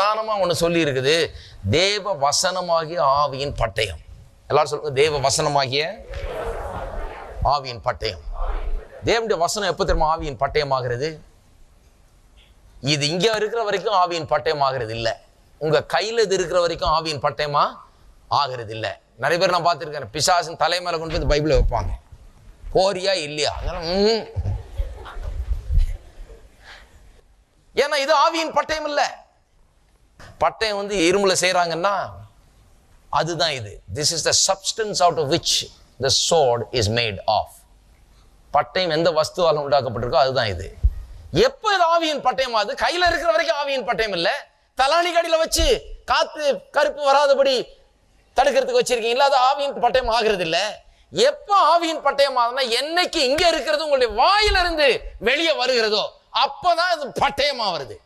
பிரதானமாக ஒன்று சொல்லி இருக்குது தேவ வசனமாகிய ஆவியின் பட்டயம். எல்லாரும் சொல்லுங்க தேவ வசனமாகிய ஆவியின் பட்டயம். தேவனுடைய வசனம் எப்போ தெரியுமா ஆவியின் பட்டயமாகிறது? இது இங்க இருக்கிற வரைக்கும் ஆவியின் பட்டயமாகிறது இல்லை. உங்க கையில இது இருக்கிற வரைக்கும் ஆவியின் பட்டயமா ஆகிறது இல்லை. நிறைய பேர் நான் பார்த்துருக்கேன். பிசாசின் தலை கொண்டு போய் பைபிளை வைப்பாங்க. கோரியா இல்லையா? அதெல்லாம் ஏன்னா இது ஆவியின் பட்டயம் இல்லை. பட்டயம் வந்து இரும்புல செய்கிறாங்கன்னா அதுதான் இது. This is the substance out of which the sword is made of பட்டயம் எந்த வஸ்துவால் உண்டாக்கப்பட்டிருக்கோ அதுதான் இது. எப்போ இது ஆவியின் பட்டயம்? ஆகுது கையில் இருக்கிற வரைக்கும் ஆவியின் பட்டயம் இல்லை. தலாணி கடியில் வச்சு காத்து கருப்பு வராதபடி தடுக்கிறதுக்கு வச்சிருக்கீங்களா? அது ஆவியின் பட்டயம் ஆகிறது இல்லை எப்போ ஆவியின் பட்டயம் ஆகுதுன்னா என்னைக்கு இங்கே இருக்கிறது உங்களுடைய வாயிலிருந்து வெளியே வருகிறதோ அப்போதான் அது பட்டயமாக வருது.